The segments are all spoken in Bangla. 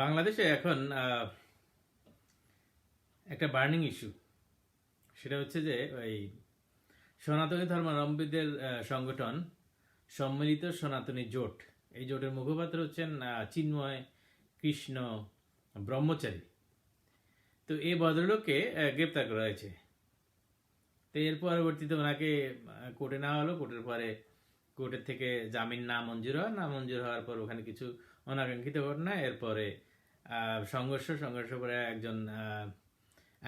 বাংলাদেশে এখন একটা বার্নিং ইস্যু সেটা হচ্ছে যে ওই সনাতনী ধর্মাবলম্বীদের সংগঠন সম্মিলিত সনাতনী জোট। এই জোটের মুখপাত্র হচ্ছেন চিন্ময় কৃষ্ণ ব্রহ্মচারী। তো এই ভদ্রলোককে গ্রেপ্তার করা হয়েছে। তো এর পরবর্তীতে ওনাকে কোর্টে নেওয়া হলো। কোর্টের পরে কোর্টের থেকে জামিন না মঞ্জুর হয় না মঞ্জুর হওয়ার পর ওখানে কিছু অনাকাঙ্ক্ষিত ঘটনা। এরপরে সংঘর্ষ সংঘর্ষ করে একজন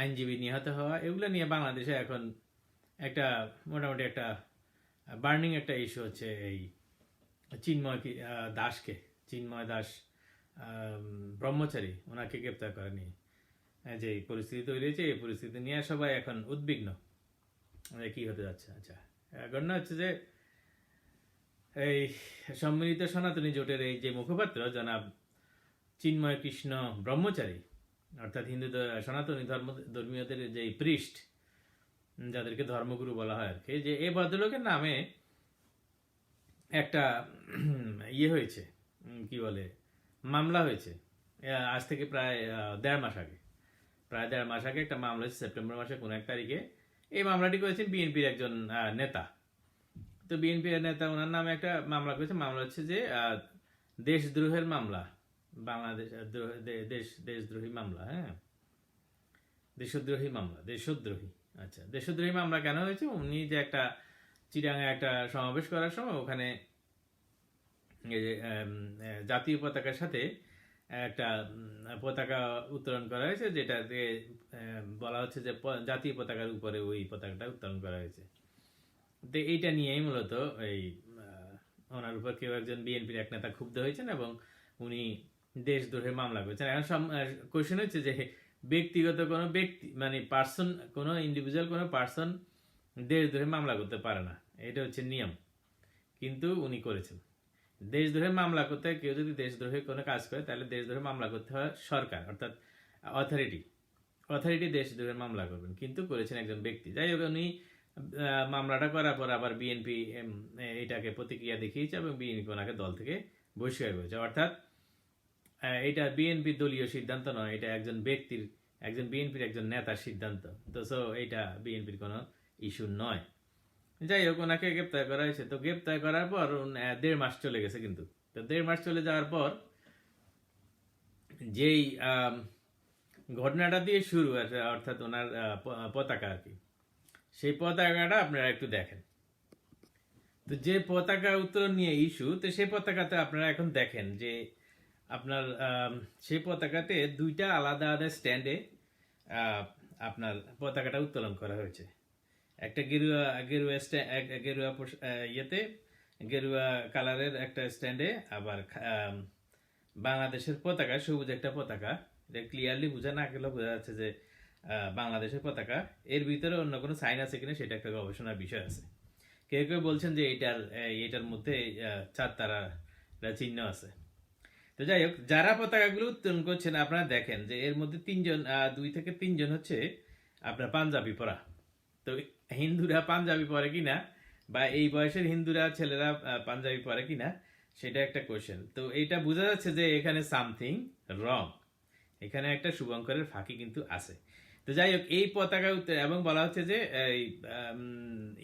আইনজীবী নিহত হওয়া। এগুলো নিয়ে বাংলাদেশে এখন একটা মোটামুটি একটা বার্নিং একটা ইস্যু হচ্ছে এই চিন্ময় দাসকে। চিন্ময় দাস ব্রহ্মচারী, ওনাকে গ্রেপ্তার করে নিয়ে যে এই পরিস্থিতি তৈরি হয়েছে, এই পরিস্থিতি নিয়ে সবাই এখন উদ্বিগ্ন। কি হতে যাচ্ছে? আচ্ছা ঘটনা হচ্ছে যে এই সম্মিলিত সনাতনী জোটের এই যে মুখপাত্র, জনাব চিন্ময় কৃষ্ণ ব্রহ্মচারী, অর্থাৎ হিন্দু সনাতনী ধর্ম, ধর্মীয়দের যে পৃষ্ঠ যাদেরকে ধর্মগুরু বলা হয় আর কি, যে এই ভদ্রলোকের নামে একটা ইয়ে হয়েছে কি বলে, মামলা হয়েছে আজ থেকে প্রায় দেড় মাস আগে। প্রায় দেড় মাস আগে একটা মামলা হয়েছে, সেপ্টেম্বর মাসে কোনো এক তারিখে। এই মামলাটি করেছেন বিএনপির একজন নেতা। তো বিএনপির নেতা, ওনার নামে একটা মামলা করেছে। মামলা হচ্ছে যে দেশদ্রোহের মামলা। বাংলাদেশ দেশ, দেশদ্রোহী মামলা হ্যাঁ। দেশদ্রোহী মামলা, দেশদ্রোহী। আচ্ছা দেশদ্রোহী মামলা কেন হয়েছে? উনি যে একটা চিটাঙে একটা সমাবেশ করার সময় ওখানে জাতীয় পতাকার সাথে একটা পতাকা উত্তোলন করা হয়েছে, যেটাতে বলা হচ্ছে যে জাতীয় পতাকার উপরে ওই পতাকাটা উত্তোলন করা হয়েছে। তো এইটা নিয়েই মূলত এই ওনার উপর কেউ একজন বিএনপির এক নেতা ক্ষুব্ধ হয়েছেন এবং উনি দেশ দেশদ্রোহের মামলা করেছেন। এখন কোয়েশ্চেন হচ্ছে যে ব্যক্তিগত কোনো ব্যক্তি মানে পার্সন কোনো ইন্ডিভিজুয়াল কোনো পার্সন দেশ দেশদ্রোহের মামলা করতে পারে না। এটা হচ্ছে নিয়ম। কিন্তু উনি করেছেন। দেশ দেশদ্রোহের মামলা করতে কেউ যদি দেশ দেশদ্রোহের কোনো কাজ করে, তাহলে দেশ দেশদ্রোহের মামলা করতে হয় সরকার, অর্থাৎ অথরিটি অথরিটি দেশ দেশদ্রোহের মামলা করবেন। কিন্তু করেছেন একজন ব্যক্তি। যাই হোক, উনি মামলাটা করার পর আবার বিএনপি এটাকে প্রতিক্রিয়া দেখিয়েছে এবং বিএনপি ওনাকে দল থেকে বহিষ্কার করেছে। অর্থাৎ এটা বিএনপি দলীয় সিদ্ধান্ত নয়, এটা একজন ব্যক্তির, একজন বিএনপির একজন নেতার সিদ্ধান্ত। তো সো এটা বিএনপির কোনো ইস্যু নয়। যাই হোক, ওনাকে গ্রেপ্তার করা হয়েছে। তো, গ্রেপ্তার করার পর দেড় মাস চলে গেছে কিন্তু। তো, দেড় মাস চলে যাওয়ার পর, যেই ঘটনাটা দিয়ে শুরু অর্থাৎ ওনার পতাকা আর কি। সেই পতাকাটা আপনারা একটু দেখেন। তো যে পতাকা উত্তোলন নিয়ে ইস্যু, তো সেই পতাকাতে আপনারা এখন দেখেন যে আপনার সেই পতাকাতে দুইটা আলাদা আলাদা স্ট্যান্ডে আপনার পতাকাটা উত্তোলন করা হয়েছে। একটা গেরুয়া গেরুয়া স্ট্যা- এক- গেরুয়া ইয়েতে, গেরুয়া কালারের একটা স্ট্যান্ডে, আবার বাংলাদেশের পতাকা, সবুজ একটা পতাকা। এটা ক্লিয়ারলি বোঝা না গেলেও বোঝা যাচ্ছে যে বাংলাদেশের পতাকা। এর ভিতরে অন্য কোনো সাইন আছে কিনা সেটা একটা গবেষণার বিষয় আছে। কেউ কেউ বলছেন যে এটার এটার মধ্যে চার তারা চিহ্ন আছে। তো যাই হোক, যারা পতাকাগুলো উত্তোলন করছেন, আপনারা দেখেন যে এর মধ্যে তিনজন দুই থেকে তিনজন হচ্ছে আপনার পাঞ্জাবি পরা। তো হিন্দুরা পাঞ্জাবি পরে কিনা বা এই বয়সের হিন্দুরা, ছেলেরা পাঞ্জাবি পরে কিনা সেটা একটা কোয়েশ্চেন তো এটা বোঝা যাচ্ছে যে এখানে সামথিং রং এখানে একটা শুভঙ্করের ফাঁকি কিন্তু আছে। তো যাই হোক, এই পতাকা এবং বলা হচ্ছে যে, এই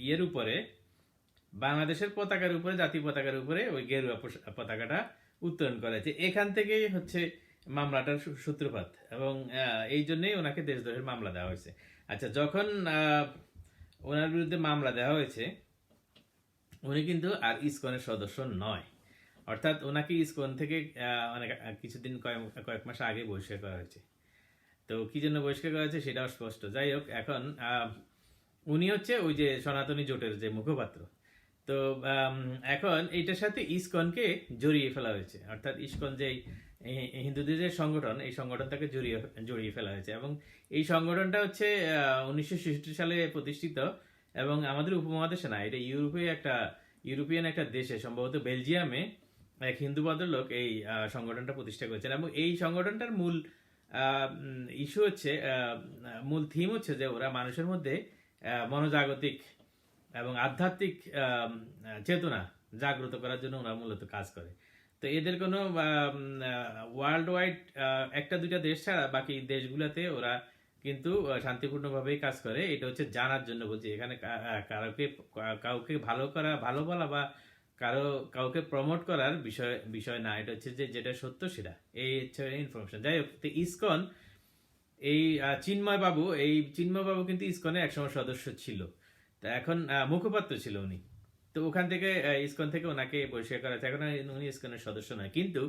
ইয়ের উপরে, বাংলাদেশের পতাকার উপরে জাতীয় পতাকার উপরে, ওই গেরুয়া পতাকাটা উত্তোলন করা হয়েছে। এখান থেকেই হচ্ছে মামলাটার সূত্রপাত, এবং এই জন্যই ওনাকে দেশদ্রোহের মামলা দেওয়া হয়েছে। আচ্ছা যখন ওনার বিরুদ্ধে মামলা দেওয়া হয়েছে, উনি কিন্তু আর ইসকনের সদস্য নয়। অর্থাৎ ওনাকে ইসকন থেকে অনেক কিছুদিন কয়েক কয়েক মাস আগে বহিষ্কার করা হয়েছে। তো কি জন্য বহিষ্কার করা হয়েছে সেটাও স্পষ্ট। যাই হোক, এখন উনি হচ্ছে ওই যে সনাতনী জোটের যে মুখপাত্র। তো এখন এইটার সাথে ইসকনকে জড়িয়ে ফেলা হয়েছে। অর্থাৎ ইসকন যে হিন্দুদের যে সংগঠন, এই সংগঠনটাকে জড়িয়ে জড়িয়ে ফেলা হয়েছে। এবং এই সংগঠনটা হচ্ছে উনিশশো ছেষট্টি সালে প্রতিষ্ঠিত এবং আমাদের উপমহাদেশে না, এটা ইউরোপে একটা, ইউরোপিয়ান একটা দেশে, সম্ভবত বেলজিয়ামে এক হিন্দু ভদ্রলোক এই সংগঠনটা প্রতিষ্ঠা করেছেন। এবং এই সংগঠনটার মূল ইস্যু হচ্ছে মূল থিম হচ্ছে যে ওরা মানুষের মধ্যে মনোজাগতিক এবং আধ্যাত্মিক চেতনা জাগ্রত করার জন্য ওরা মূলত কাজ করে। তো এদের কোনো ওয়ার্ল্ড ওয়াইড একটা দুইটা দেশ ছাড়া বাকি দেশগুলোতে ওরা কিন্তু শান্তিপূর্ণভাবেই কাজ করে। এটা হচ্ছে জানার জন্য বলছি। এখানে কাউকে কাউকে ভালো করা, ভালো বলা বা কারও, কাউকে প্রমোট করার বিষয় বিষয় না, এটা হচ্ছে যে যেটা সত্য সেটা। এই হচ্ছে ইনফরমেশন যাই হোক, তো ইসকন, এই চিন্ময় বাবু এই চিন্ময় বাবু কিন্তু ইসকনের একসময় সদস্য ছিল। তা এখন মুখপাত্র ছিল উনি। তো ওখান থেকে ইসকন থেকে ওনাকে পরিষ্কার করা এখন উনি ইসকনের সদস্য নয়। কিন্তু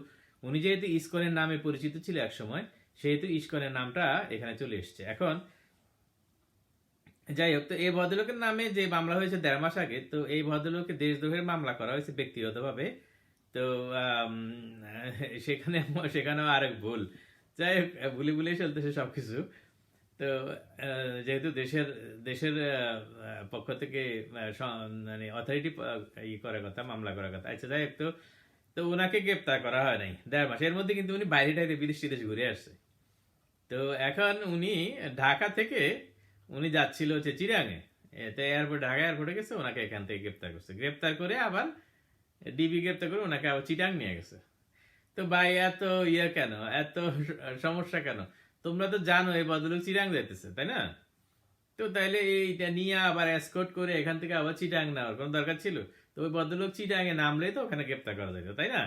উনি যেহেতু ইসকনের নামে পরিচিত ছিল একসময়, সেহেতু ইসকনের নামটা এখানে চলে এসেছে। এখন যাই হোক তো এই ভদ্রলোকের নামে যে মামলা হয়েছে দেড় মাস আগে, তো এই ভদ্রলোককে দেশদ্রোহের মামলা করা হয়েছে ব্যক্তিগতভাবে। তো সেখানে, সেখানেও আরেক ভুল। যাই হোক ভুলে ভুলে চলতেছে সব কিছু তো যেহেতু দেশের দেশের পক্ষ থেকে মানে অথরিটি ই করার কথা, মামলা করার কথা। আচ্ছা যাই হোক তো তো ওনাকে গ্রেপ্তার করা হয় নাই, দেড় মাস। এর মধ্যে কিন্তু উনি বাইরে টাইরে বিদেশ টিদেশ ঘুরে আসছে। তো এখন উনি ঢাকা থেকে উনি যাচ্ছিল হচ্ছে চিরাঙে। এতে এয়ারপোর্ট ঢাকা এয়ারপোর্টে গেছে, ওনাকে এখান থেকে গ্রেপ্তার করছে। গ্রেপ্তার করে আবার ডিবি গ্রেপ্তার করে ওনাকে আবার চিটাং নিয়ে গেছে। তো ভাই, এত ইয়ে কেন? এত সমস্যা কেন? তোমরা তো জানো এই ভদ্রলোক চিরাং যেতেছে তাই না? তো তাইলে এইটা নিয়ে আবার এসকোর্ট করে এখান থেকে আবার চিটাং নেওয়ার কোনো দরকার ছিল? তো ওই ভদ্রলোক চিটাঙে নামলে তো ওখানে গ্রেপ্তার করা যেত তাই না?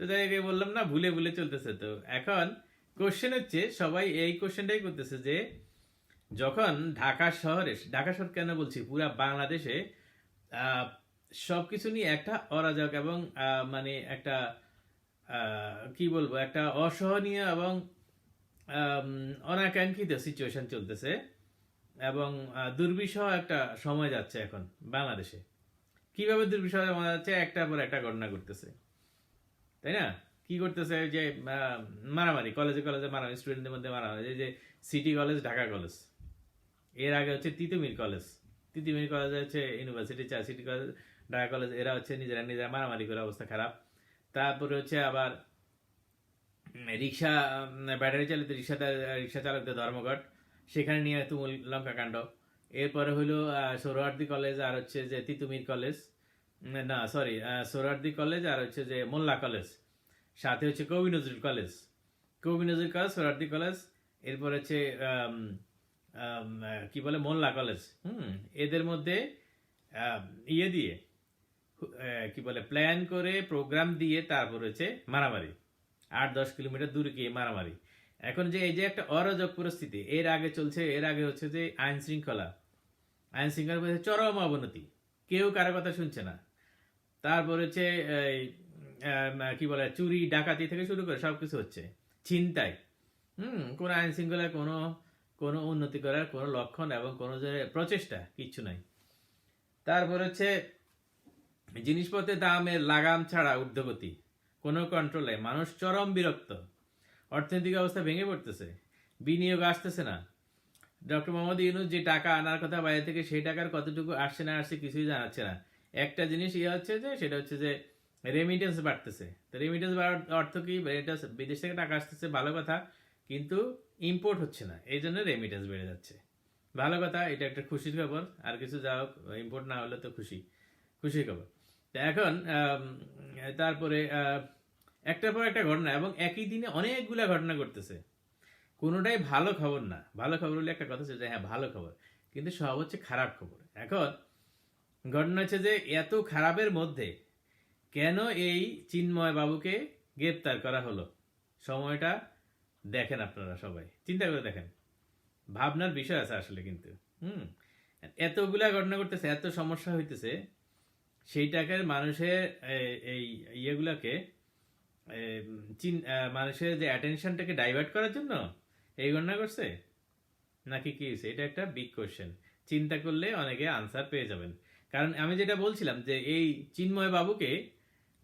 তো তাই বললাম, না, ভুলে ভুলে চলতেছে। তো এখন কোশ্চেন হচ্ছে, সবাই এই কোশ্চেনটাই করতেছে যে যখন ঢাকা শহরে ঢাকা শহর কেন বলছি? পুরা বাংলাদেশে আহ, সবকিছু নিয়ে একটা অরাজক এবং মানে একটা কি বলব একটা অসহনীয় এবং অনাকাঙ্ক্ষিত সিচুয়েশন চলতেছে এবং দুর্বিষহ একটা সময় যাচ্ছে এখন বাংলাদেশে। কীভাবে দুর্বিষহ সময় যাচ্ছে? একটার পর একটা ঘটনা ঘটতেছে। তাই না? কি করতেছে? যে মারামারি কলেজে কলেজে মারামারি স্টুডেন্টদের মধ্যে মারামারি যে সিটি কলেজ ঢাকা কলেজ এর আগে হচ্ছে তিতুমির কলেজ। তিতুমির কলেজ হচ্ছে ইউনিভার্সিটি চা সিটি কলেজ ঢাকা কলেজ এরা হচ্ছে নিজেরা নিজেরা মারামারি করে অবস্থা খারাপ। তারপরে হচ্ছে আবার রিক্সা ব্যাটারি চালিত রিক্সা রিক্সা চালকদের ধর্মঘট। সেখানে নিয়ে তুমুল লঙ্কা কাণ্ড। এরপরে হলো আহ, কলেজ আর হচ্ছে যে তিতুমির কলেজ। না সরি সোহরাওয়ার্দী কলেজ আর হচ্ছে যে মোল্লা কলেজ। সাথে হচ্ছে কবি নজরুল কলেজ। কবি নজরুল কলেজ সোহরাওয়ার্দী কলেজ। এরপর হচ্ছে কি বলে মোল্লা কলেজ হুম, এদের মধ্যে ইয়ে দিয়ে কি বলে প্ল্যান করে প্রোগ্রাম দিয়ে তারপর হচ্ছে মারামারি। আট, দশ কিলোমিটার দূরে গিয়ে মারামারি। এখন যে এই যে একটা অরাজক পরিস্থিতি, এর আগে চলছে, এর আগে হচ্ছে যে আইন শৃঙ্খলা। আইন শৃঙ্খলার মধ্যে চরম অবনতি। কেউ কারও কথা শুনছে না। তারপর হচ্ছে কি বলে, চুরি, ডাকাতি থেকে শুরু করে সবকিছু হচ্ছে। ছিনতাই। হুম, কোনো আইন শৃঙ্খলায় কোনো কোনো উন্নতি করার কোনো লক্ষণ এবং কোনো প্রচেষ্টা কিচ্ছু নাই। তারপর হচ্ছে জিনিসপত্রের দামের লাগাম ছাড়া ঊর্ধ্বগতি, কোনো কন্ট্রোলে মানুষ চরম বিরক্ত। অর্থনৈতিক অবস্থা ভেঙে পড়তেছে, বিনিয়োগ আসতেছে না। ডক্টর মোহাম্মদ ইউনুস যে টাকা আনার কথা বাইরে থেকে সেই টাকার কতটুকু আসছে না আসছে কিছুই জানাচ্ছে না। একটা জিনিস ইয়ে হচ্ছে যে, সেটা হচ্ছে যে রেমিটেন্স বাড়তেছে। তো রেমিটেন্স বাড়ার অর্থ কি? এটা বিদেশ থেকে টাকা আসতেছে, ভালো কথা। কিন্তু ইম্পোর্ট হচ্ছে না, এই জন্য রেমিটেন্স বেড়ে যাচ্ছে। ভালো কথা, এটা একটা খুশির খবর, আর কিছু যা হোক ইম্পোর্ট না হলে তো খুশি, খুশির খবর। তো এখন তারপরে একটার পর একটা ঘটনা, এবং একই দিনে অনেকগুলা ঘটনা ঘটতেছে। কোনোটাই ভালো খবর না। ভালো খবর হলে একটা কথা হচ্ছে যে হ্যাঁ ভালো খবর, কিন্তু সব হচ্ছে খারাপ খবর। এখন, ঘটনা হচ্ছে যে, এত খারাপের মধ্যে কেন এই চিন্ময় বাবুকে গ্রেপ্তার করা হলো? সময়টা দেখেন আপনারা সবাই। চিন্তা করে দেখেন। ভাবনার বিষয় আছে আসলে কিন্তু। হুম? এতগুলা ঘটনা করতেছে এত সমস্যা হইতেছে, সেই টাকার মানুষের এই ইয়েগুলাকে মানুষের যে অ্যাটেনশনটাকে ডাইভার্ট করার জন্য এই ঘটনা করছে নাকি কি হয়েছে এটা একটা বিগ কোয়েশ্চেন চিন্তা করলে অনেকে আনসার পেয়ে যাবেন। কারণ আমি যেটা বলছিলাম যে এই চিন্ময় বাবুকে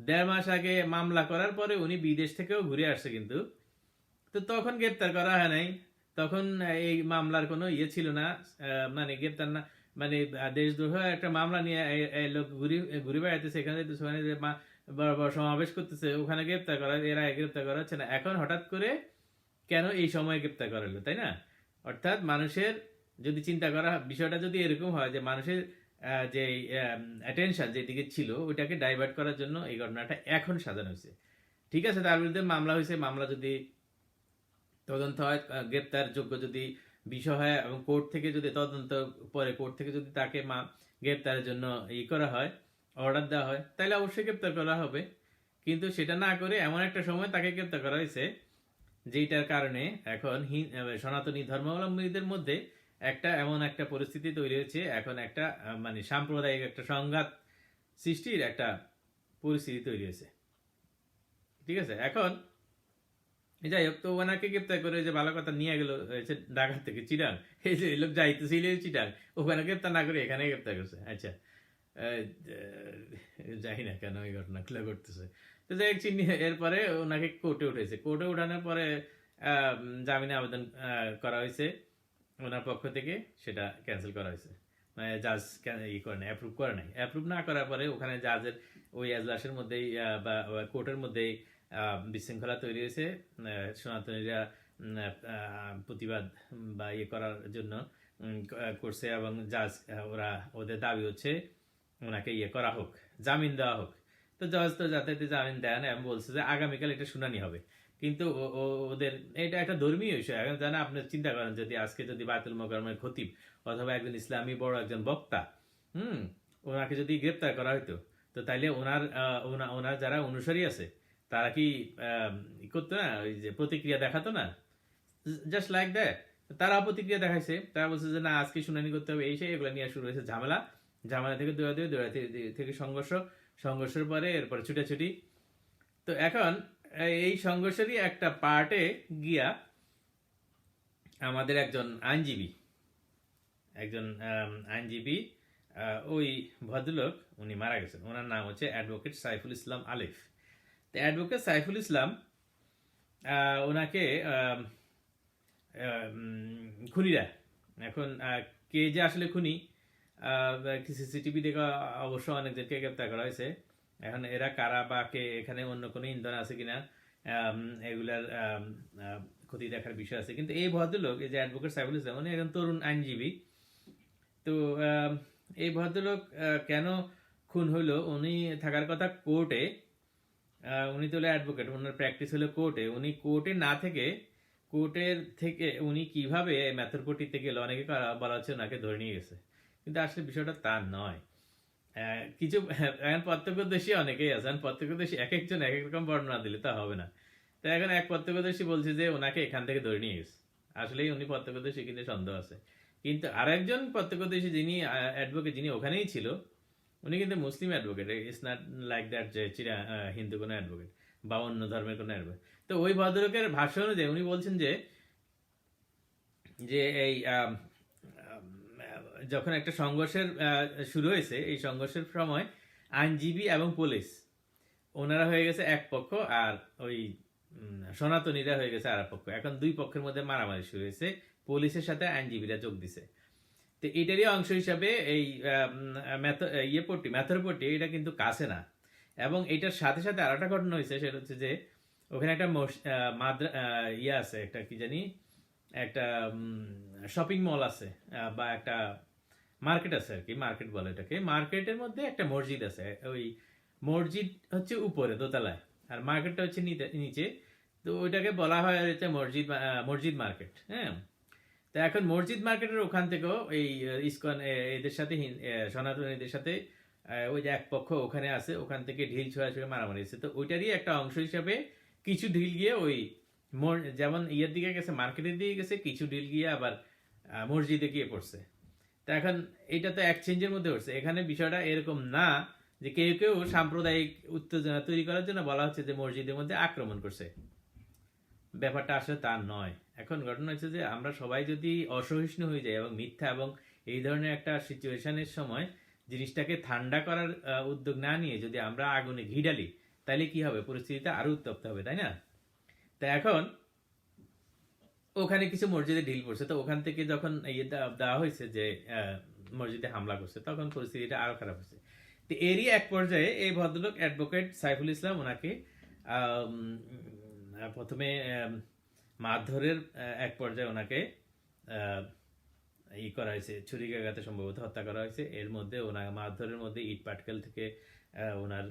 দেড় মাস আগে মামলা করার পরে উনি বিদেশ থেকেও ঘুরে আসছে কিন্তু। তো তখন গ্রেপ্তার করা হয় নাই। তখন এই মামলার কোনো ইয়ে ছিল না মানে গ্রেপ্তার না মানে দেশদ্রোহ একটা মামলা নিয়ে লোক ঘুরে ঘুরে বেড়াইতেছে। এখানে সেখানে বড় বড় সমাবেশ করতেছে, ওখানে গ্রেপ্তার করা, এরা গ্রেপ্তার করা হচ্ছে না। এখন হঠাৎ করে কেন এই সময় গ্রেপ্তার করা হলো, তাই না? অর্থাৎ মানুষের যদি চিন্তা করা, বিষয়টা যদি এরকম হয় যে মানুষের যে অ্যাটেনশন যেদিকে ছিল, ওইটাকে ডাইভার্ট করার জন্য এই ঘটনাটা এখন সাজানো হয়েছে। ঠিক আছে, তার বিরুদ্ধে মামলা হয়েছে। মামলা যদি তদন্ত হয় গ্রেপ্তার যোগ্য যদি বিষয় হয় এবং কোর্ট থেকে যদি তদন্ত পরে কোর্ট থেকে যদি তাকে মা, গ্রেপ্তারের জন্য ই করা হয়, অর্ডার দেওয়া হয়, তাহলে অবশ্যই গ্রেপ্তার করা হবে। কিন্তু সেটা না করে এমন একটা সময় তাকে গ্রেপ্তার করা হয়েছে যেটার কারণে এখন সনাতনী ধর্মাবলম্বীদের মধ্যে একটা এমন একটা পরিস্থিতি তৈরি হয়েছে, এখন একটা মানে সাম্প্রদায়িক একটা সংঘাত সৃষ্টির একটা পরিস্থিতি তৈরি হয়েছে। ঠিক আছে? এখন যাই হোক, তো ওনাকে গ্রেপ্তার করে যে ভালো কথা নিয়ে গেল ঢাকা থেকে চিরাং এই যে লোক যাইতেছিল চিরাং ওখানে গ্রেপ্তার না করে এখানে গ্রেপ্তার করছে। আচ্ছা জানি না কেন এই ঘটনাগুলো ঘটতেছে। তো যাই চিনি এরপরে ওনাকে কোর্টে উঠেছে কোর্টে উঠানোর পরে জামিনে আবেদন করা হয়েছে। ওনার পক্ষ থেকে সেটা ক্যান্সেল করা হয়েছে। মানে জাজ ই করে নাই অ্যাপ্রুভ করে নাই। অ্যাপ্রুভ না করার পরে ওখানে জাজের ওই এজলাসের মধ্যেই বা কোর্টের মধ্যেই বিশৃঙ্খলা তৈরি হয়েছে সনাতনীরা প্রতিবাদ বা ইয়ে করার জন্য করছে এবং জাজ ওরা ওদের দাবি হচ্ছে, ওনাকে ইয়ে করা হোক, জামিন দেওয়া হোক। তো জজ তো যাতে জামিন দেয় না এবং বলছে যে আগামীকাল এটা শুনানি হবে। কিন্তু ওদের, এটা একটা ধর্মীয় বিষয়, এখন জানা আপনি চিন্তা করেন যদি আজকে যদি বায়তুল মোকারমের খতিব অথবা একজন ইসলামী বড় একজন বক্তা, হুম, ওনাকে যদি গ্রেপ্তার করা হতো তো তাইলে ওনার ওনার যারা অনুসারী আছে তারা কি করতো না? ওই যে প্রতিক্রিয়া দেখাতো না? জাস্ট লাইক দ্যাট তারা প্রতিক্রিয়া দেখাইছে। তারা বলছে যে, না, আজকে শুনানি করতে হবে, এই সেই, এগুলো নিয়ে শুরু হয়েছে ঝামেলা। ঝামেলা থেকে দৌড়া দিয়ে দৌড়া থেকে সংঘর্ষ, সংঘর্ষের পরে এরপরে ছুটাছুটি। তো এখন, এই সংঘর্ষেরই একটা পার্টে গিয়া আমাদের একজন আইনজীবী একজন আইনজীবী ওই ভদ্রলোক, উনি মারা গেছেন। ওনার নাম হচ্ছে অ্যাডভোকেট সাইফুল ইসলাম আলিফ। অ্যাডভোকেট সাইফুল ইসলাম ওনাকে আম, আম, খুনিরা এখন কে যে আসলে খুনি সিসিটিভি দেখে অবশ্য অনেকদেরকে গ্রেপ্তার করা হয়েছে। এখন এরা কারা বা কে এখানে অন্য কোনো ইন্ধন আছে কিনা এগুলার ক্ষতি দেখার বিষয় আছে। কিন্তু এই ভদ্রলোক এই যে অ্যাডভোকেট সাইফুল ইসলাম উনি একজন তরুণ আইনজীবী। তো এই ভদ্রলোক কেন খুন হলো উনি থাকার কথা কোর্টে উনি তো অ্যাডভোকেট ওনার প্র্যাকটিস হলো কোর্টে উনি কোর্টে না থেকে কোর্টের থেকে উনি কীভাবে ম্যাথরপট্টিতে গেল? অনেকে বলা হচ্ছে ওনাকে ধরে নিয়ে গেছে। কিন্তু আসলে বিষয়টা তা নয়। কিছু, এখন প্রত্যক্ষদর্শী অনেকেই আছে। এখন প্রত্যক্ষদর্শী এক একজন এক এক রকম বর্ণনা দিলে তা হবে না। তো এখন এক প্রত্যক্ষদর্শী বলছে যে ওনাকে এখান থেকে ধরে নিয়ে গেছে। আসলেই উনি প্রত্যক্ষদর্শী কিন্তু সন্দেহ আছে। কিন্তু আরেকজন প্রত্যক্ষদর্শী যিনি অ্যাডভোকেট যিনি ওখানেই ছিল উনি কিন্তু Muslim advocate it's not like that যে চিরা হিন্দু কোনো অ্যাডভোকেট বা অন্য ধর্মের কোনো অ্যাডভোকেট তো ওই ভদ্রলোকের ভাষ্য অনুযায়ী উনি বলছেন যে যে এই যখন একটা সংঘর্ষের শুরু হয়েছে, এই সংঘর্ষের সময় আইনজীবী এবং পুলিশ, ওনারা হয়ে গেছে এক পক্ষ আর ওই সনাতনীরা হয়ে গেছে আর পক্ষ। এখন দুই পক্ষের মধ্যে মারামারি শুরু হয়েছে, পুলিশের সাথে আইনজীবীরা যোগ দিছে। তো এটারই অংশ হিসাবে এই ইয়ে পট্টি ম্যাথর পট্টি, এটা কিন্তু কাছে না। এবং এটার সাথে সাথে আর একটা ঘটনা হয়েছে, সেটা হচ্ছে যে ওখানে একটা মাদ্রা ইয়ে আছে, একটা কি জানি, একটা শপিং মল আছে বা একটা মার্কেট আছে আর কি মার্কেট বলে এটাকে। মার্কেটের মধ্যে একটা মসজিদ আছে, ওই মসজিদ হচ্ছে উপরে, দোতলায়, আর মার্কেটটা হচ্ছে নিচে। তো ওইটাকে বলা হয় হচ্ছে মসজিদ মসজিদ মার্কেট হ্যাঁ? তো এখন মসজিদ মার্কেটের ওখান থেকেও এই ইসকন এদের সাথে সনাতনীদের সাথে ওই যে এক পক্ষ ওখানে আছে, ওখান থেকে ঢিল ছোড়া ছুঁড়ে মারামারি হয়েছে। তো ওইটারই একটা অংশ হিসাবে কিছু ঢিল গিয়ে ওই যেমন ইয়ের দিকে গেছে, মার্কেটের দিকে গেছে, কিছু ঢিল গিয়ে আবার মসজিদে গিয়ে পড়ছে। তা এখন এটা তো এক্সচেঞ্জের মধ্যে হচ্ছে। এখানে বিষয়টা এরকম না যে কেউ কেউ সাম্প্রদায়িক উত্তেজনা তৈরি করার জন্য বলা হচ্ছে যে মসজিদের মধ্যে আক্রমণ করছে। ব্যাপারটা আসলে তা নয়। এখন ঘটনা হচ্ছে যে আমরা সবাই যদি অসহিষ্ণু হয়ে যাই এবং মিথ্যা এবং এই ধরনের একটা সিচুয়েশনের সময় জিনিসটাকে ঠান্ডা করার উদ্যোগ না নিয়ে যদি আমরা আগুনে ঘি ডালি তাহলে কি হবে? পরিস্থিতিটা আরও উত্তপ্ত হবে, তাই না? তা এখন ওখানে কিছু মসজিদে ঢিল পড়ছে। তো ওখান থেকে যখন ইয়ে দেওয়া- হয়েছে যে মসজিদে হামলা করছে, তখন পরিস্থিতিটা আরও খারাপ হয়েছে। তো এরই এক পর্যায়ে এই ভদ্রলোক অ্যাডভোকেট সাইফুল ইসলাম ওনাকে প্রথমে মারধরের এক পর্যায়ে ওনাকে ই করা হয়েছে ছুরি ছুরিকাঘাতে সম্ভবত হত্যা করা হয়েছে। এর মধ্যে ওনার মারধরের মধ্যে ইট পাটকেল থেকে ওনার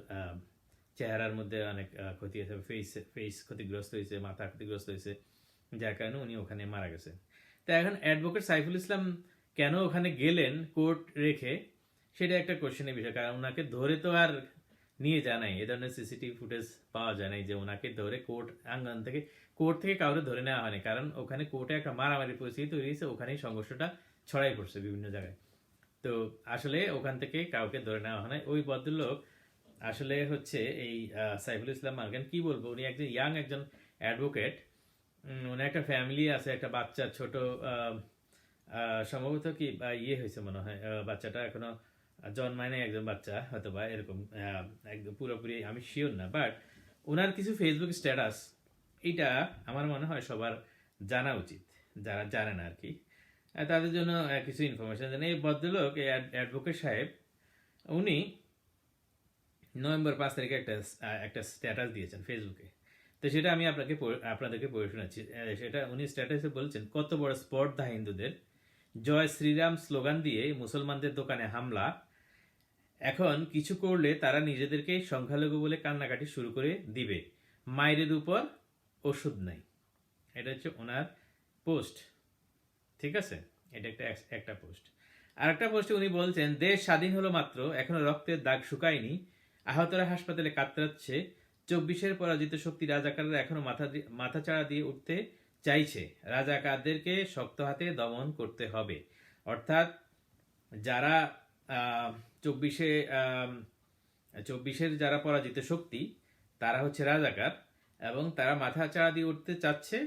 চেহারার মধ্যে অনেক ক্ষতি হয়েছে ফেস ফেস ক্ষতিগ্রস্ত হয়েছে, মাথা ক্ষতিগ্রস্ত হয়েছে। যার কারণে উনি ওখানে মারা গেছেন। তো এখন অ্যাডভোকেট সাইফুল ইসলাম কেন ওখানে গেলেন কোর্ট রেখে, সেটা একটা কোশ্চেনের বিষয়। কারণ ওনাকে ধরে তো আর নিয়ে যায় নাই এ ধরনের সিসিটিভি ফুটেজ পাওয়া যায় নাই যে ওনাকে ধরে কোর্ট আঙ্গন থেকে, কোর্ট থেকে কাউকে ধরে নেওয়া হয়নি। কারণ ওখানে কোর্টে একটা মারামারি পরিস্থিতি তৈরি হয়েছে, ওখানেই সংঘর্ষটা ছড়াই পড়ছে বিভিন্ন জায়গায়। তো আসলে ওখান থেকে কাউকে ধরে নেওয়া হয় নাই। ওই ভদ্রলোক আসলে হচ্ছে এই সাইফুল ইসলাম মার্গান কি বলব? উনি একজন ইয়াং একজন অ্যাডভোকেট উনি একটা ফ্যামিলি আছে, একটা বাচ্চা ছোট সম্ভবত কি ইয়ে হয়েছে মনে হয় বাচ্চাটা এখনও জন্মায় নাই একজন বাচ্চা হয়তো বা এরকম একদম পুরোপুরি আমি শিওর না বাট ওনার কিছু ফেসবুক স্ট্যাটাস এটা আমার মনে হয় সবার জানা উচিত, যারা জানে না আর কি তাদের জন্য কিছু ইনফরমেশন দেন এই ভদ্রলোক, এই অ্যাডভোকেট সাহেব, উনি নভেম্বর পাঁচ তারিখে একটা একটা স্ট্যাটাস দিয়েছেন ফেসবুকে তো সেটা আমি আপনাকে আপনাদেরকে পড়ে শোনাচ্ছি। সেটা উনি স্ট্যাটাসে বলছেন, কত বড় স্পর্ধা হিন্দুদের। জয় শ্রীরাম স্লোগান দিয়ে মুসলমানদের দোকানে হামলা এখন কিছু করলে তারা নিজেদেরকে সংখ্যালঘু বলে কান্নাকাটি শুরু করে দিবে। মায়ের উপর ওষুধ নাই। এটা হচ্ছে ওনার পোস্ট। ঠিক আছে? এটা একটা একটা পোস্ট। আর একটা পোস্টে উনি বলছেন, দেশ স্বাধীন হলো মাত্র, এখনও রক্তের দাগ শুকায়নি। আহতরা হাসপাতালে কাতরাচ্ছে। চব্বিশের পরাজিত শক্তি রাজাকাররা এখনও মাথা দি- মাথা চাড়া দিয়ে উঠতে চাইছে। রাজাকারদেরকে শক্ত হাতে দমন করতে হবে। অর্থাৎ যারা চব্বিশে চব্বিশের যারা পরাজিত শক্তি, তারা হচ্ছে রাজাকার এবং তারা মাথা চাড়া দিয়ে উঠতে চাচ্ছে।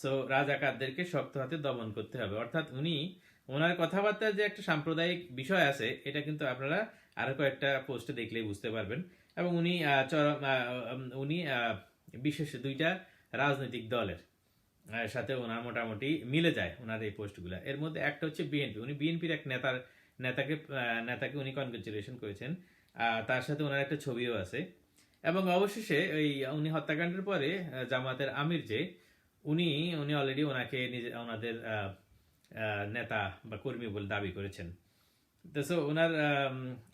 সো রাজাকারদেরকে শক্ত হাতে দমন করতে হবে। অর্থাৎ উনি, ওনার কথাবার্তার যে একটা সাম্প্রদায়িক বিষয় আছে, এটা কিন্তু আপনারা আরও কয়েকটা পোস্টে দেখলেই বুঝতে পারবেন। এবং উনি চরম উনি বিশেষ দুইটা রাজনৈতিক দলের সাথে ওনার মোটামুটি মিলে যায় ওনার এই পোস্টগুলো। এর মধ্যে একটা হচ্ছে বিএনপি। উনি বিএনপির এক নেতার নেতাকে নেতাকে উনি কনগ্রেচুলেশন করেছেন। তার সাথে ওনার একটা ছবিও আছে। এবং অবশেষে ওই উনি হত্যাকাণ্ডের পরে জামাতের আমির যে, উনি উনি অলরেডি ওনাকে নিজে, ওনাদের নেতা বা কর্মী বলে দাবি করেছেন। তো সো ওনার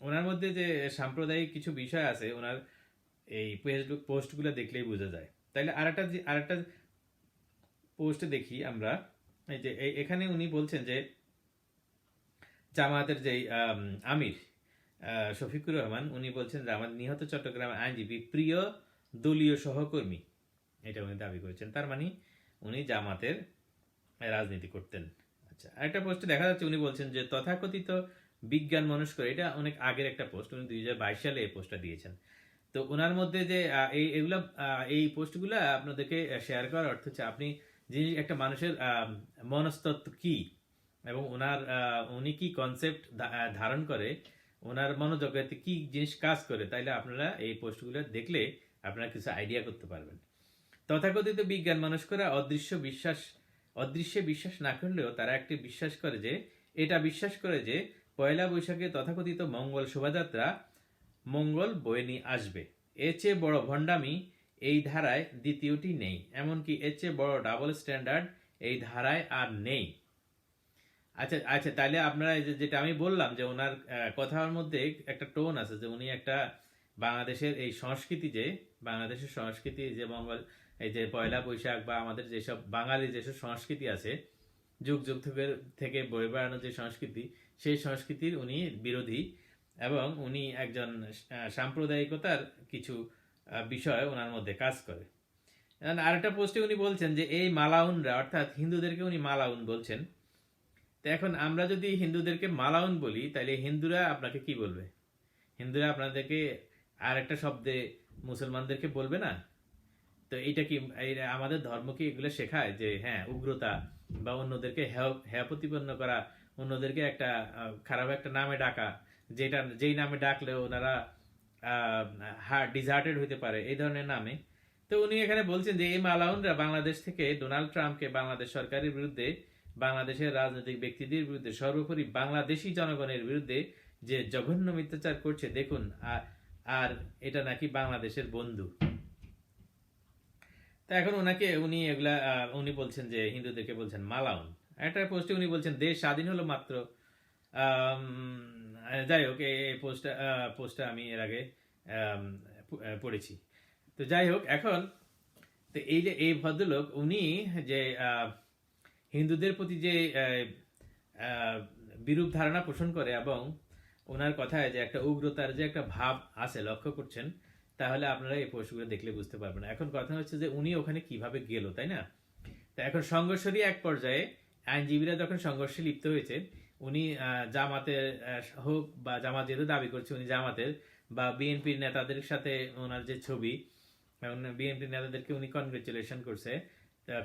ওনার মধ্যে যে সাম্প্রদায়িক কিছু বিষয় আছে, ওনার এই ফেসবুক পোস্টগুলো দেখলেই বোঝা যায়। তাইলে আরেকটা আরেকটা পোস্টে দেখি আমরা। এই যে এখানে উনি বলছেন যে জামায়াতের যে আমির শফিকুর রহমান উনি বলছেন যে আমার নিহত চট্টগ্রামের আইনজীবী প্রিয় দলীয় সহকর্মী। এটা উনি দাবি করেছেন। তার মানে উনি জামাতের রাজনীতি করতেন। আচ্ছা আরেকটা পোস্টে দেখা যাচ্ছে। উনি বলছেন যে তথাকথিত বিজ্ঞান মনস্ক এটা অনেক আগের একটা পোস্ট। উনি দুই হাজার বাইশ সালে এই পোস্টটা দিয়েছেন। তো ওনার মধ্যে যে এই এগুলা এই পোস্টগুলো আপনাদেরকে শেয়ার করার অর্থ হচ্ছে আপনি যে একটা মানুষের আহ, মনস্তত্ত্ব কি? এবং ওনার উনি কি কনসেপ্ট ধারণ করে ওনার মনোজগতে কি জিনিস কাজ করে, তাইলে আপনারা এই পোস্টগুলো দেখলে আপনারা কিছু আইডিয়া করতে পারবেন। তথাকথিত বিজ্ঞান মনস্করা অদৃশ্য বিশ্বাস, অদৃশ্যে বিশ্বাস না করলেও তারা একটি বিশ্বাস করে যে, এটা বিশ্বাস করে যে, পয়লা বৈশাখে তথাকথিত মঙ্গল শোভাযাত্রা, মঙ্গল বয়ে নিয়ে আসবে। এর চেয়ে বড় ভণ্ডামি এই ধারায় দ্বিতীয়টি নেই, এমনকি এর চেয়ে বড় ডাবল স্ট্যান্ডার্ড এই ধারায় আর নেই। আচ্ছা আচ্ছা তাহলে আপনারা যেটা আমি বললাম যে ওনার কথার মধ্যে একটা টোন আছে যে উনি একটা বাংলাদেশের এই সংস্কৃতি যে, বাংলাদেশের সংস্কৃতি যে মঙ্গল, এই যে পয়লা বৈশাখ বা আমাদের যেসব বাঙালি যেসব সংস্কৃতি আছে, যুগ যুগ থেকে থেকে বয়ে বেড়ানো যে সংস্কৃতি, সেই সংস্কৃতির উনি বিরোধী এবং উনি একজন সাম্প্রদায়িকতার কিছু বিষয় ওনার মধ্যে কাজ করে। আরেকটা পোস্টে উনি বলছেন যে এই মালাউনরা, অর্থাৎ হিন্দুদেরকে উনি মালাউন বলছেন। তো এখন আমরা যদি হিন্দুদেরকে মালাউন বলি, তাহলে হিন্দুরা আপনাকে কি বলবে? হিন্দুরা আপনাদেরকে আর একটা শব্দে মুসলমানদেরকে বলবে না? তো এইটা কি আমাদের ধর্ম কি এগুলো শেখায় যে হ্যাঁ উগ্রতা বা অন্যদেরকে হেয় প্রতিপন্ন করা, অন্যদেরকে একটা খারাপ একটা নামে ডাকা, যেটা, যেই নামে ডাকলে ওনারা ডিজার্টেড হইতে পারে, এই ধরনের নামে। তো উনি এখানে বলছেন যে, এই মালাউনরা বাংলাদেশ থেকে ডোনাল্ড ট্রাম্পকে বাংলাদেশ সরকারের বিরুদ্ধে বাংলাদেশের রাজনৈতিক ব্যক্তিদের বিরুদ্ধে সর্বোপরি বাংলাদেশি জনগণের বিরুদ্ধে যে জঘন্য মিথ্যাচার করছে, দেখুন, আর- এটা নাকি বাংলাদেশের বন্ধু। তা এখন ওনাকে উনি এগুলা উনি বলছেন যে, হিন্দুদেরকে বলছেন মালাউন। একটা পোস্টে উনি বলছেন, দেশ স্বাধীন হলো মাত্র। যাই হোক এই পোস্টটা পোস্টটা আমি এর আগে পড়েছি। তো যাই হোক, এখন তো এই যে, এই ভদ্রলোক, উনি যে হিন্দুদের প্রতি যে বিরূপ ধারণা পোষণ করে এবং ওনার কথায় যে একটা উগ্রতার যে একটা ভাব আছে লক্ষ্য করছেন, তাহলে আপনারা এই পশুগুলো দেখলে বুঝতে পারবেন এখন কথা হচ্ছে যে উনি ওখানে কীভাবে গেল, তাই না? তো এখন সংঘর্ষেরই এক পর্যায়ে আইনজীবীরা যখন সংঘর্ষে লিপ্ত হয়েছে উনি জামাতের হোক বা জামাত যেহেতু দাবি করছে উনি জামাতের বা বিএনপির নেতাদের সাথে ওনার যে ছবি বিএনপির নেতাদেরকে উনি কনগ্রেচুলেশন করছে।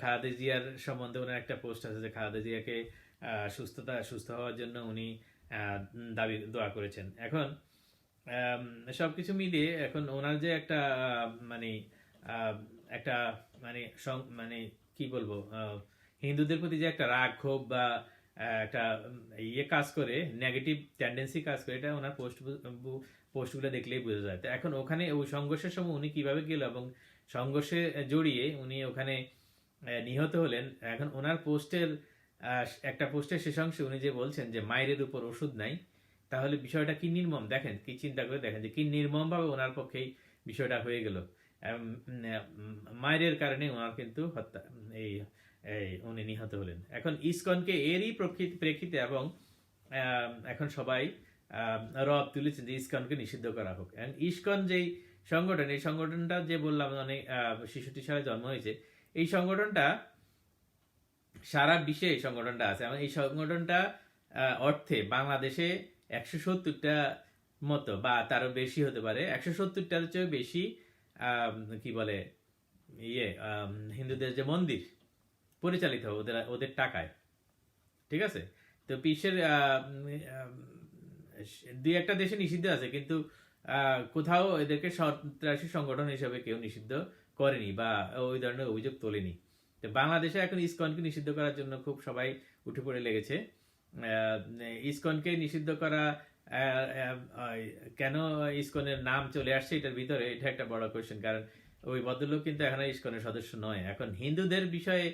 খালেদা জিয়ার সম্বন্ধে ওনার একটা পোস্ট আছে যে খালেদা জিয়াকে সুস্থতা, সুস্থ হওয়ার জন্য উনি দাবি, দোয়া করেছেন। এখন সব কিছু মিলিয়ে এখন ওনার যে একটা মানে একটা মানে মানে কি বলব হিন্দুদের প্রতি যে একটা রাগ, ক্ষোভ বা একটা ইয়ে কাজ করে নেগেটিভ টেন্ডেন্সি কাজ করে, এটা ওনার পোস্ট পোস্টগুলো দেখলেই বোঝা যায়। তো এখন ওখানে ওই সংঘর্ষের সময় উনি কীভাবে গেল এবং সংঘর্ষে জড়িয়ে উনি ওখানে নিহত হলেন। এখন ওনার পোস্টের একটা পোস্টের শেষ অংশে উনি যে বলছেন যে মায়ের উপর ওষুধ নাই, তাহলে বিষয়টা কি নির্মম? দেখেন, কি চিন্তা করে দেখেন যে কি নির্মম ভাবে ওনার পক্ষেই বিষয়টা হয়ে গেল। মায়ের কারণে ওনার কিন্তু হত্যা, এই উনি নিহত হলেন। এখন ইসকনকে এরই প্রেক্ষিতে এবং এখন সবাই রব তুলেছেন যে ইসকনকে নিষিদ্ধ করা হোক। ইসকন যেই সংগঠন, এই সংগঠনটা যে বললাম অনেক শিশুটি সালে জন্ম হয়েছে এই সংগঠনটা, সারা বিশ্বে এই সংগঠনটা আছে। এবং এই সংগঠনটা অর্থে বাংলাদেশে একশো সত্তরটা মতো বা তারও বেশি হতে পারে। একশো সত্তরটার চেয়েও বেশি কি বলে ইয়ে হিন্দুদের যে মন্দির পরিচালিত হয় ওদের ওদের টাকায়। ঠিক আছে? তো বিশ্বের দুই একটা দেশে নিষিদ্ধ আছে, কিন্তু কোথাও এদেরকে সন্ত্রাসী সংগঠন হিসেবে কেউ নিষিদ্ধ। করেনি বা ওই ধরনের অভিযোগ তোলেনি। তো বাংলাদেশে এখন ইসকনকে নিষিদ্ধ করার জন্য খুব সবাই উঠে পড়ে লেগেছে। ইসকনকে নিষিদ্ধ করা কেন ইসকনের নাম চলে আসছে এটার ভিতরে, এটা একটা বড় কোয়েশ্চেন কারণ ওই ভদ্রলোক কিন্তু এখন ইসকনের সদস্য নয়। এখন হিন্দুদের বিষয়ে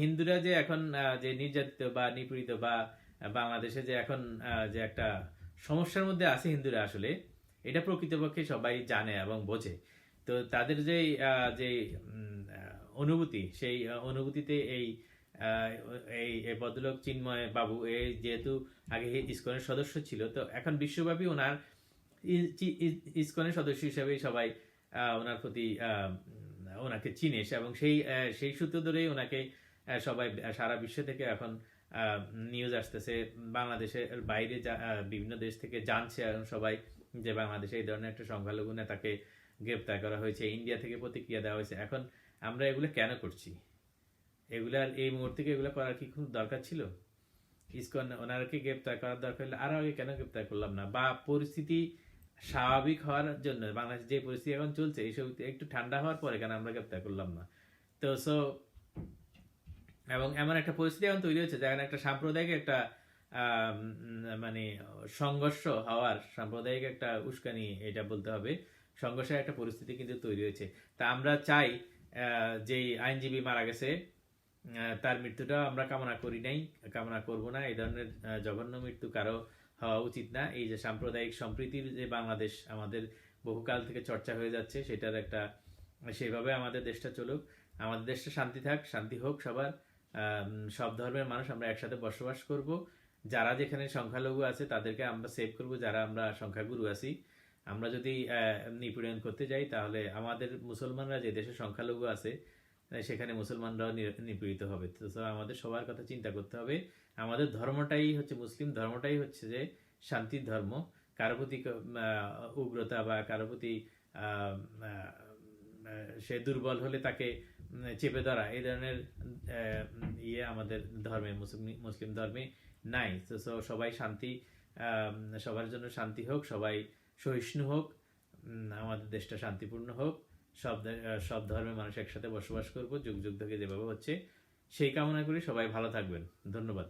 হিন্দুরা যে এখন যে নির্যাতিত বা নিপীড়িত বা বাংলাদেশে যে এখন যে একটা সমস্যার মধ্যে আছে হিন্দুরা আসলে, এটা প্রকৃতপক্ষে সবাই জানে এবং বোঝে। তো তাদের যে যে অনুভূতি, সেই অনুভূতিতে এই এই ভদ্রলোক চিন্ময় বাবু এই যেহেতু আগে ইসকনের সদস্য ছিল, তো এখন বিশ্বব্যাপী ওনার ইসকনের সদস্য হিসেবে সবাই ওনার প্রতি ওনাকে চিনে এবং সেই সেই সূত্র ধরেই ওনাকে সবাই সারা বিশ্ব থেকে এখন নিউজ আসতেছে। বাংলাদেশের বাইরে বিভিন্ন দেশ থেকে জানছে এখন সবাই যে বাংলাদেশে এই ধরনের একটা সংখ্যালঘু নেতাকে গ্রেপ্তার করা হয়েছে, ইন্ডিয়া থেকে প্রতিক্রিয়া দেওয়া হয়েছে। এখন আমরা এগুলো কেন করছি? এগুলার এই মুহূর্তে এগুলো করার কি খুব দরকার ছিল? ইসকন ওনারকে গ্রেপ্তার করার দরকার হলে আরও আগে কেন গ্রেপ্তার করলাম না? বা পরিস্থিতি স্বাভাবিক হওয়ার জন্য, বাংলাদেশে যে পরিস্থিতি এখন চলছে এইসব একটু ঠান্ডা হওয়ার পরে কেন আমরা গ্রেপ্তার করলাম না? তো সো এবং এমন একটা পরিস্থিতি এখন তৈরি হচ্ছে যেখানে একটা সাম্প্রদায়িক একটা মানে সংঘর্ষ হওয়ার সাম্প্রদায়িক একটা উস্কানি, এটা বলতে হবে। সংঘর্ষের একটা পরিস্থিতি কিন্তু তৈরি হয়েছে। তা আমরা চাই যেই আইনজীবী মারা গেছে তার মৃত্যুটা আমরা কামনা করি নাই, কামনা করব না। এই ধরনের জঘন্য মৃত্যু কারও হওয়া উচিত না। এই যে সাম্প্রদায়িক সম্প্রীতির যে বাংলাদেশ আমাদের বহুকাল থেকে চর্চা হয়ে যাচ্ছে, সেটার একটা, সেভাবে আমাদের দেশটা চলুক। আমাদের দেশটা শান্তি থাক, শান্তি হোক সবার। সব ধর্মের মানুষ আমরা একসাথে বসবাস করব। যারা যেখানে সংখ্যালঘু আছে, তাদেরকে আমরা সেভ করব। যারা আমরা সংখ্যাগুরু আছি আমরা যদি নিপীড়ন করতে যাই, তাহলে আমাদের মুসলমানরা যে দেশে সংখ্যালঘু আছে সেখানে মুসলমানরাও নিপীড়িত হবে। তো আমাদের সবার কথা চিন্তা করতে হবে। আমাদের ধর্মটাই হচ্ছে মুসলিম, ধর্মটাই হচ্ছে যে শান্তির ধর্ম। কারও প্রতি উগ্রতা বা কারও প্রতি সে দুর্বল হলে তাকে চেপে ধরা, এই ধরনের ইয়ে আমাদের ধর্মে, মুসলিম মুসলিম ধর্মে নাই। তো সবাই শান্তি সবার জন্য শান্তি হোক, সবাই সহিষ্ণু হোক আমাদের দেশটা শান্তিপূর্ণ হোক, সব সব ধর্মের মানুষ একসাথে বসবাস করব, যুগ যুগ থেকে যেভাবে হচ্ছে, সেই কামনা করি সবাই ভালো থাকবেন। ধন্যবাদ।